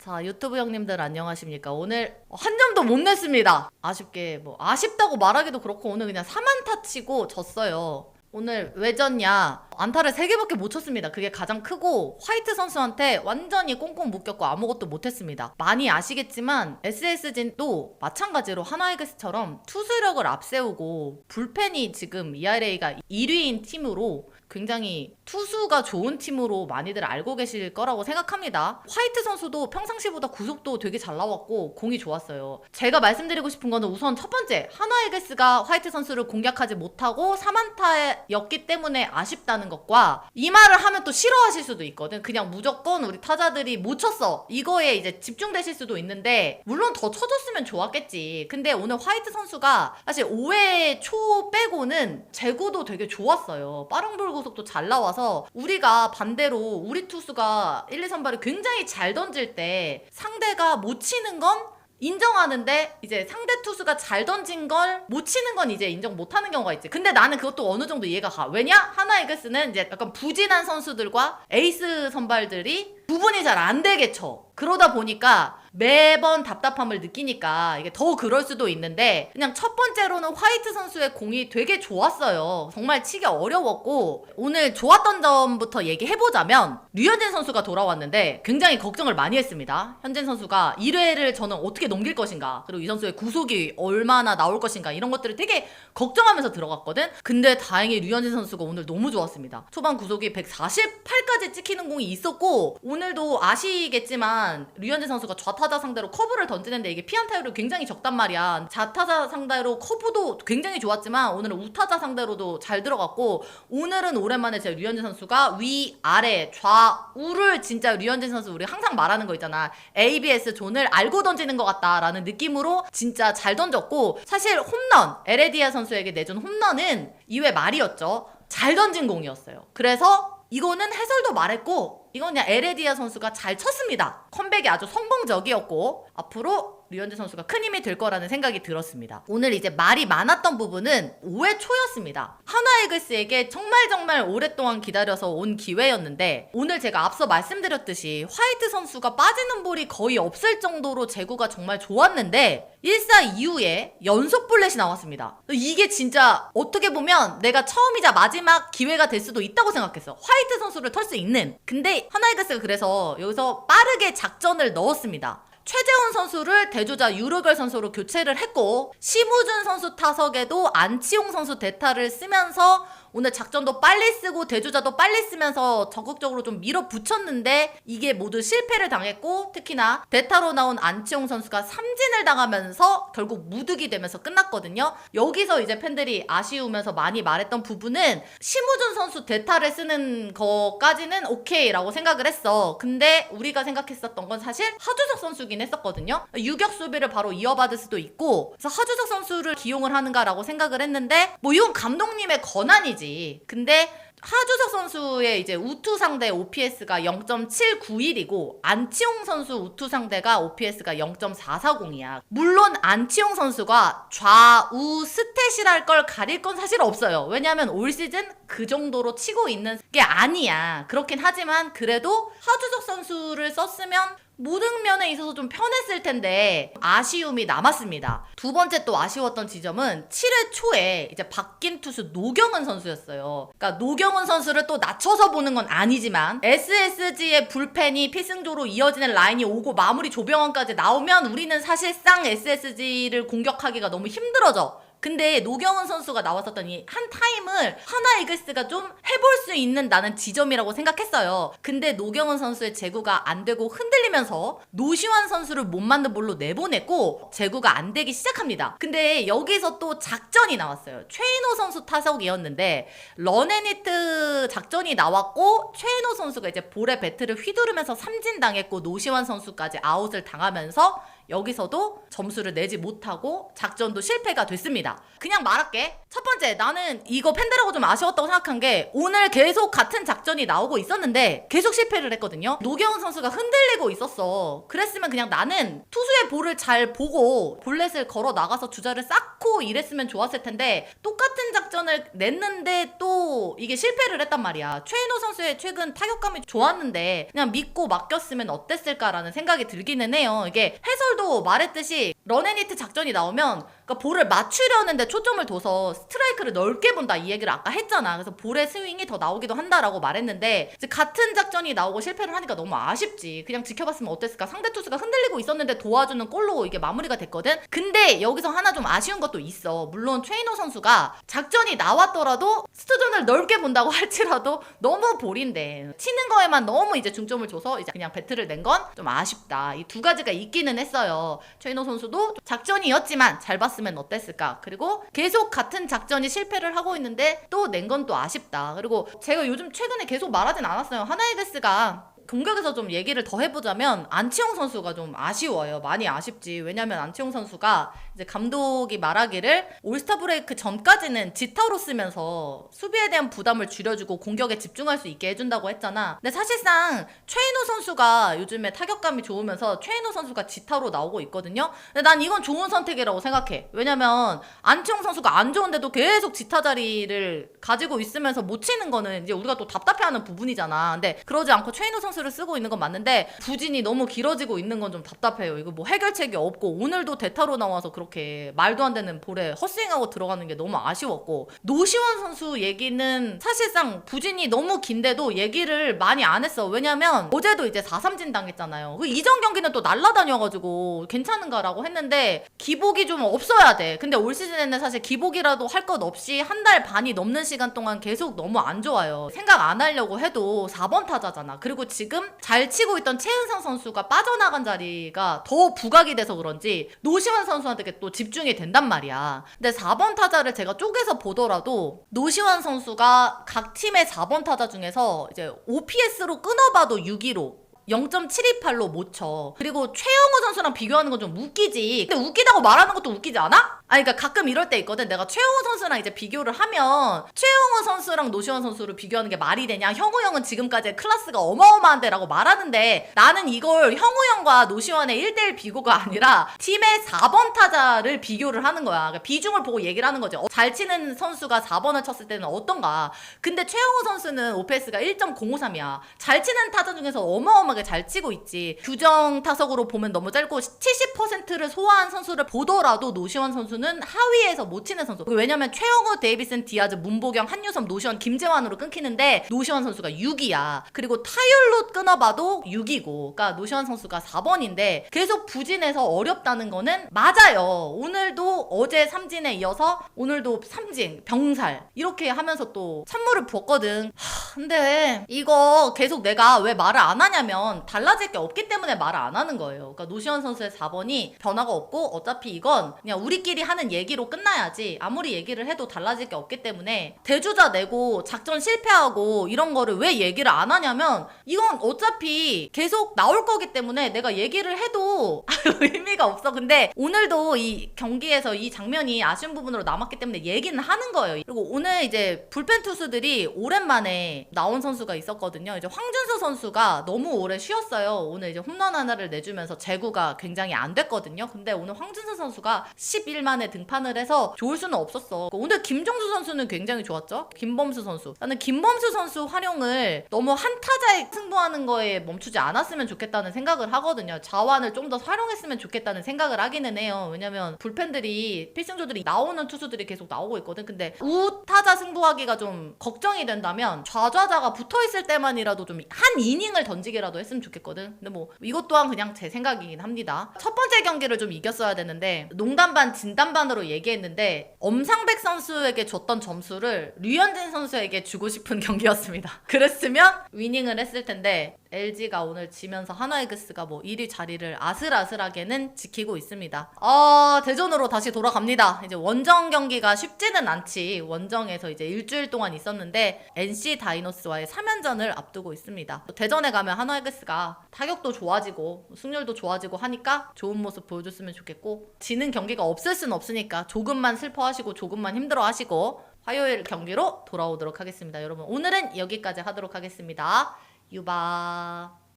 자, 유튜브 형님들 안녕하십니까? 오늘 한 점도 못 냈습니다. 아쉽게 뭐 아쉽다고 말하기도 그렇고 오늘 그냥 4만타 치고 졌어요. 오늘 왜 졌냐? 안타를 3개밖에 못 쳤습니다. 그게 가장 크고 화이트 선수한테 완전히 꽁꽁 묶였고 아무것도 못했습니다. 많이 아시겠지만 SS진도 마찬가지로 하나이글스처럼 투수력을 앞세우고 불펜이 지금 ERA가 1위인 팀으로 굉장히 투수가 좋은 팀으로 많이들 알고 계실 거라고 생각합니다. 화이트 선수도 평상시보다 구속도 되게 잘 나왔고 공이 좋았어요. 제가 말씀드리고 싶은 거는 우선 첫 번째 하나이글스가 화이트 선수를 공략하지 못하고 3안타였기 때문에 아쉽다는 것과 이 말을 하면 또 싫어하실 수도 있거든. 그냥 무조건 우리 타자들이 못 쳤어. 이거에 이제 집중되실 수도 있는데 물론 더 쳐줬으면 좋았겠지. 근데 오늘 화이트 선수가 사실 5회 초 빼고는 제구도 되게 좋았어요. 빠른 볼 구속도 잘 나와서 우리가 반대로 우리 투수가 1, 2, 3발을 굉장히 잘 던질 때 상대가 못 치는 건 인정하는데 이제 상대 투수가 잘 던진 걸 못 치는 건 이제 인정 못 하는 경우가 있지. 근데 나는 그것도 어느 정도 이해가 가. 왜냐? 하나 이글스는 이제 약간 부진한 선수들과 에이스 선발들이 구분이 잘 안 되게 쳐. 그러다 보니까 매번 답답함을 느끼니까 이게 더 그럴 수도 있는데 그냥 첫 번째로는 화이트 선수의 공이 되게 좋았어요. 정말 치기 어려웠고 오늘 좋았던 점부터 얘기해보자면 류현진 선수가 돌아왔는데 굉장히 걱정을 많이 했습니다. 현진 선수가 1회를 저는 어떻게 넘길 것인가 그리고 이 선수의 구속이 얼마나 나올 것인가 이런 것들을 되게 걱정하면서 들어갔거든. 근데 다행히 류현진 선수가 오늘 너무 좋았습니다. 초반 구속이 148까지 찍히는 공이 있었고 오늘도 아시겠지만 류현진 선수가 좌타자 상대로 커브를 던지는데 이게 피안 타율이 굉장히 적단 말이야. 좌타자 상대로 커브도 굉장히 좋았지만 오늘은 우타자 상대로도 잘 들어갔고 오늘은 오랜만에 제 류현진 선수가 위, 아래, 좌우를 진짜 류현진 선수 우리 항상 말하는 거 있잖아. ABS 존을 알고 던지는 것 같다라는 느낌으로 진짜 잘 던졌고 사실 홈런 에레디아 선수에게 내준 홈런은 2회 말이었죠. 잘 던진 공이었어요. 그래서 이거는 해설도 말했고 이건 그냥 에레디아 선수가 잘 쳤습니다. 컴백이 아주 성공적이었고 앞으로 류현진 선수가 큰 힘이 될 거라는 생각이 들었습니다. 오늘 이제 말이 많았던 부분은 5회 초였습니다. 하나이글스에게 정말 정말 오랫동안 기다려서 온 기회였는데 오늘 제가 앞서 말씀드렸듯이 화이트 선수가 빠지는 볼이 거의 없을 정도로 제구가 정말 좋았는데 1사 이후에 연속 볼넷이 나왔습니다. 이게 진짜 어떻게 보면 내가 처음이자 마지막 기회가 될 수도 있다고 생각했어. 화이트 선수를 털 수 있는. 근데 하나이글스가 그래서 여기서 빠르게 작전을 넣었습니다. 최재훈 선수를 대주자 유로별 선수로 교체를 했고 심우준 선수 타석에도 안치홍 선수 대타를 쓰면서 오늘 작전도 빨리 쓰고 대주자도 빨리 쓰면서 적극적으로 좀 밀어붙였는데 이게 모두 실패를 당했고 특히나 대타로 나온 안치홍 선수가 삼진을 당하면서 결국 무득이 되면서 끝났거든요. 여기서 이제 팬들이 아쉬우면서 많이 말했던 부분은 심우준 선수 대타를 쓰는 거까지는 오케이라고 생각을 했어. 근데 우리가 생각했었던 건 사실 하주석 선수긴 했었거든요. 유격 수비를 바로 이어받을 수도 있고 그래서 하주석 선수를 기용을 하는가라고 생각을 했는데 뭐 이건 감독님의 권한이지. 근데 하주석 선수의 이제 우투 상대 OPS가 0.791이고 안치홍 선수 우투 상대가 OPS가 0.440이야. 물론 안치홍 선수가 좌우 스탯이랄 걸 가릴 건 사실 없어요. 왜냐하면 올 시즌 그 정도로 치고 있는 게 아니야. 그렇긴 하지만 그래도 하주석 선수를 썼으면 모든 면에 있어서 좀 편했을 텐데 아쉬움이 남았습니다. 두 번째 또 아쉬웠던 지점은 7회 초에 이제 바뀐 투수 노경은 선수였어요. 그러니까 노경 은 선수를 또 낮춰서 보는 건 아니지만 SSG의 불펜이 필승조로 이어지는 라인이 오고 마무리 조병원까지 나오면 우리는 사실상 SSG를 공격하기가 너무 힘들어져. 근데 노경은 선수가 나왔었던 이한 타임을 하나 이글스가 좀 해볼 수 있는 나는 지점이라고 생각했어요. 근데 노경은 선수의 제구가 안 되고 흔들리면서 노시환 선수를 못 맞는 볼로 내보냈고 제구가 안 되기 시작합니다. 근데 여기서 또 작전이 나왔어요. 최인호 선수 타석이었는데 런앤히트 작전이 나왔고 최인호 선수가 이제 볼에 배트를 휘두르면서 삼진 당했고 노시환 선수까지 아웃을 당하면서 여기서도 점수를 내지 못하고 작전도 실패가 됐습니다. 그냥 말할게. 첫 번째, 나는 이거 팬들하고 좀 아쉬웠다고 생각한 게 오늘 계속 같은 작전이 나오고 있었는데 계속 실패를 했거든요. 노경훈 선수가 흔들리고 있었어. 그랬으면 그냥 나는 투수의 볼을 잘 보고 볼넷을 걸어 나가서 주자를 쌓고 이랬으면 좋았을 텐데 똑같은 작전을 냈는데 또 이게 실패를 했단 말이야. 최인호 선수의 최근 타격감이 좋았는데 그냥 믿고 맡겼으면 어땠을까라는 생각이 들기는 해요. 이게 해설도 말했듯이 런앤히트 작전이 나오면 그러니까 볼을 맞추려는데 초점을 둬서 스트라이크를 넓게 본다 이 얘기를 아까 했잖아. 그래서 볼의 스윙이 더 나오기도 한다라고 말했는데 이제 같은 작전이 나오고 실패를 하니까 너무 아쉽지. 그냥 지켜봤으면 어땠을까? 상대 투수가 흔들리고 있었는데 도와주는 골로 이게 마무리가 됐거든. 근데 여기서 하나 좀 아쉬운 것도 있어. 물론 최인호 선수가 작전이 나왔더라도 스트존을 넓게 본다고 할지라도 너무 볼인데 치는 거에만 너무 이제 중점을 줘서 이제 그냥 배트를 낸 건 좀 아쉽다. 이 두 가지가 있기는 했어요. 최인호 선수도 작전이었지만 잘 봤 으면 어땠을까? 그리고 계속 같은 작전이 실패를 하고 있는데 또 낸 건 또 아쉽다. 그리고 제가 요즘 최근에 계속 말하진 않았어요. 하나이글스가 공격에서 좀 얘기를 더 해보자면 안치홍 선수가 좀 아쉬워요. 많이 아쉽지. 왜냐면 안치홍 선수가 이제 감독이 말하기를 올스타 브레이크 전까지는 지타로 쓰면서 수비에 대한 부담을 줄여주고 공격에 집중할 수 있게 해준다고 했잖아. 근데 사실상 최인호 선수가 요즘에 타격감이 좋으면서 최인호 선수가 지타로 나오고 있거든요. 근데 난 이건 좋은 선택이라고 생각해. 왜냐면 안치홍 선수가 안 좋은데도 계속 지타 자리를 가지고 있으면서 못 치는 거는 이제 우리가 또 답답해하는 부분이잖아. 근데 그러지 않고 최인호 선수 를 쓰고 있는 건 맞는데 부진이 너무 길어지고 있는 건 좀 답답해요. 이거 뭐 해결책이 없고 오늘도 대타로 나와서 그렇게 말도 안 되는 볼에 헛스윙하고 들어가는 게 너무 아쉬웠고 노시원 선수 얘기는 사실상 부진이 너무 긴데도 얘기를 많이 안 했어. 왜냐면 어제도 이제 4삼진 당했잖아요. 그 이전 경기는 또 날라다녀가지고 괜찮은가라고 했는데 기복이 좀 없어야 돼. 근데 올 시즌에는 사실 기복이라도 할 것 없이 한 달 반이 넘는 시간 동안 계속 너무 안 좋아요. 생각 안 하려고 해도 4번 타자잖아. 그리고 지금 잘 치고 있던 최은상 선수가 빠져나간 자리가 더 부각이 돼서 그런지 노시환 선수한테 또 집중이 된단 말이야. 근데 4번 타자를 제가 쪼개서 보더라도 노시환 선수가 각 팀의 4번 타자 중에서 이제 OPS로 끊어봐도 6위로 0.728로 못 쳐. 그리고 최영우 선수랑 비교하는 건 좀 웃기지. 근데 웃기다고 말하는 것도 웃기지 않아? 아니, 그러니까 가끔 이럴 때 있거든. 내가 최영우 선수랑 이제 비교를 하면 최영우 선수랑 노시원 선수를 비교하는 게 말이 되냐? 형우 형은 지금까지 클래스가 어마어마한데라고 말하는데 나는 이걸 형우 형과 노시원의 1대1 비교가 아니라 팀의 4번 타자를 비교를 하는 거야. 그러니까 비중을 보고 얘기를 하는 거죠. 어, 잘 치는 선수가 4번을 쳤을 때는 어떤가? 근데 최영우 선수는 OPS가 1.053이야. 잘 치는 타자 중에서 어마어마하게 잘 치고 있지. 규정 타석으로 보면 너무 짧고 70%를 소화한 선수를 보더라도 노시원 선수는 하위에서 못 치는 선수. 왜냐면 최영우, 데이비슨, 디아즈, 문보경, 한유섬, 노시원, 김재환으로 끊기는데 노시원 선수가 6위야. 그리고 타율로 끊어봐도 6위고. 그러니까 노시원 선수가 4번인데 계속 부진해서 어렵다는 거는 맞아요. 오늘도 어제 삼진에 이어서 오늘도 삼진, 병살 이렇게 하면서 또 찬물을 부었거든. 하, 근데 이거 계속 내가 왜 말을 안 하냐면 달라질 게 없기 때문에 말을 안 하는 거예요. 그러니까 노시원 선수의 4번이 변화가 없고 어차피 이건 그냥 우리끼리 하는 얘기로 끝나야지 아무리 얘기를 해도 달라질 게 없기 때문에 대주자 내고 작전 실패하고 이런 거를 왜 얘기를 안 하냐면 이건 어차피 계속 나올 거기 때문에 내가 얘기를 해도 의미가 없어. 근데 오늘도 이 경기에서 이 장면이 아쉬운 부분으로 남았기 때문에 얘기는 하는 거예요. 그리고 오늘 이제 불펜 투수들이 오랜만에 나온 선수가 있었거든요. 이제 황준수 선수가 너무 오래 쉬었어요. 오늘 이제 홈런 하나를 내주면서 제구가 굉장히 안 됐거든요. 근데 오늘 황준수 선수가 10일 만에 등판을 해서 좋을 수는 없었어. 오늘 김종수 선수는 굉장히 좋았죠. 김범수 선수. 나는 김범수 선수 활용을 너무 한 타자에 승부하는 거에 멈추지 않았으면 좋겠다는 생각을 하거든요. 자완을 좀 더 활용했으면 좋겠다는 생각을 하기는 해요. 왜냐면 불펜들이 필승조들이 나오는 투수들이 계속 나오고 있거든. 근데 우타자 승부하기가 좀 걱정이 된다면 좌 좌자가 붙어 있을 때만이라도 좀 한 이닝을 던지기라도 했으면 좋겠거든. 근데 뭐 이것 또한 그냥 제 생각이긴 합니다. 첫 번째 경기를 좀 이겼어야 되는데 농담 반 진담 반으로 얘기했는데 엄상백 선수에게 줬던 점수를 류현진 선수에게 주고 싶은 경기였습니다. 그랬으면 위닝을 했을 텐데 LG가 오늘 지면서 하나이글스가 뭐 1위 자리를 아슬아슬하게는 지키고 있습니다. 아, 대전으로 다시 돌아갑니다. 이제 원정 경기가 쉽지는 않지. 원정에서 이제 일주일 동안 있었는데 NC 다이노스와의 3연전을 앞두고 있습니다. 대전에 가면 하나이글스가 타격도 좋아지고 승률도 좋아지고 하니까 좋은 모습 보여줬으면 좋겠고 지는 경기가 없을 순 없으니까 조금만 슬퍼하시고 조금만 힘들어하시고 화요일 경기로 돌아오도록 하겠습니다. 여러분 오늘은 여기까지 하도록 하겠습니다. 유바.